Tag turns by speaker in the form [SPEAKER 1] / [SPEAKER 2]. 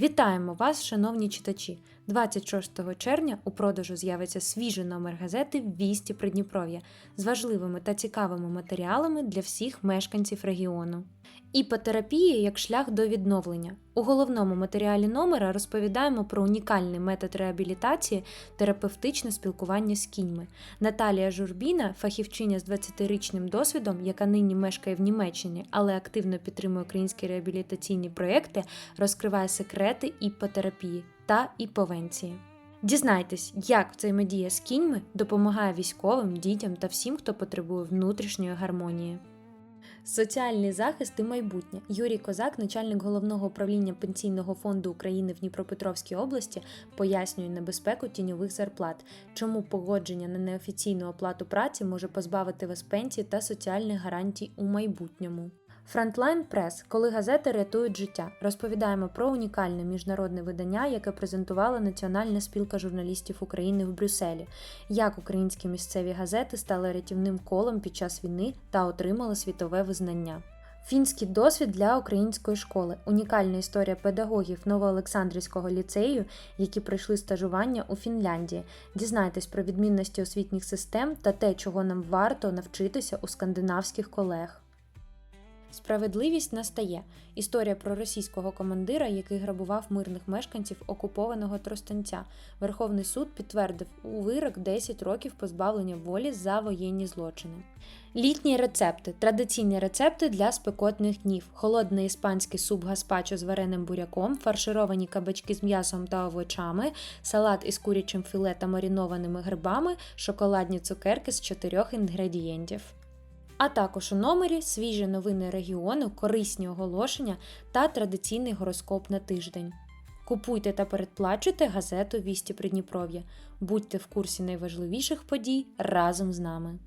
[SPEAKER 1] Вітаємо вас, шановні читачі! 26 червня у продажу з'явиться свіжий номер газети Вісті Придніпров'я з важливими та цікавими матеріалами для всіх мешканців регіону. Іпотерапія як шлях до відновлення. У головному матеріалі номера розповідаємо про унікальний метод реабілітації терапевтичне спілкування з кіньми. Наталія Журбіна, фахівчиня з 20-річним досвідом, яка нині мешкає в Німеччині, але активно підтримує українські реабілітаційні проекти, розкриває секрети іпотерапії та іповенції. Дізнайтесь, як взаємодія з кіньми допомагає військовим, дітям та всім, хто потребує внутрішньої гармонії. Соціальний захист і майбутнє. Юрій Козак, начальник головного управління Пенсійного фонду України в Дніпропетровській області, пояснює небезпеку тіньових зарплат, чому погодження на неофіційну оплату праці може позбавити вас пенсії та соціальних гарантій у майбутньому. Фронтлайн Прес, коли газети рятують життя, розповідаємо про унікальне міжнародне видання, яке презентувала Національна спілка журналістів України в Брюсселі, як українські місцеві газети стали рятівним колом під час війни та отримали світове визнання. Фінський досвід для української школи унікальна історія педагогів Новоолександрівського ліцею, які пройшли стажування у Фінляндії. Дізнайтесь про відмінності освітніх систем та те, чого нам варто навчитися у скандинавських колег. Справедливість настає. Історія про російського командира, який грабував мирних мешканців окупованого Тростанця. Верховний суд підтвердив у вирок 10 років позбавлення волі за воєнні злочини. Літні рецепти традиційні рецепти для спекотних днів: холодний іспанський суп гаспачо з вареним буряком, фаршировані кабачки з м'ясом та овочами, салат із курячим філе та маринованими грибами, шоколадні цукерки з чотирьох інгредієнтів. А також у номері свіжі новини регіону, корисні оголошення та традиційний гороскоп на тиждень. Купуйте та передплачуйте газету Вісті Придніпров'я. Будьте в курсі найважливіших подій разом з нами.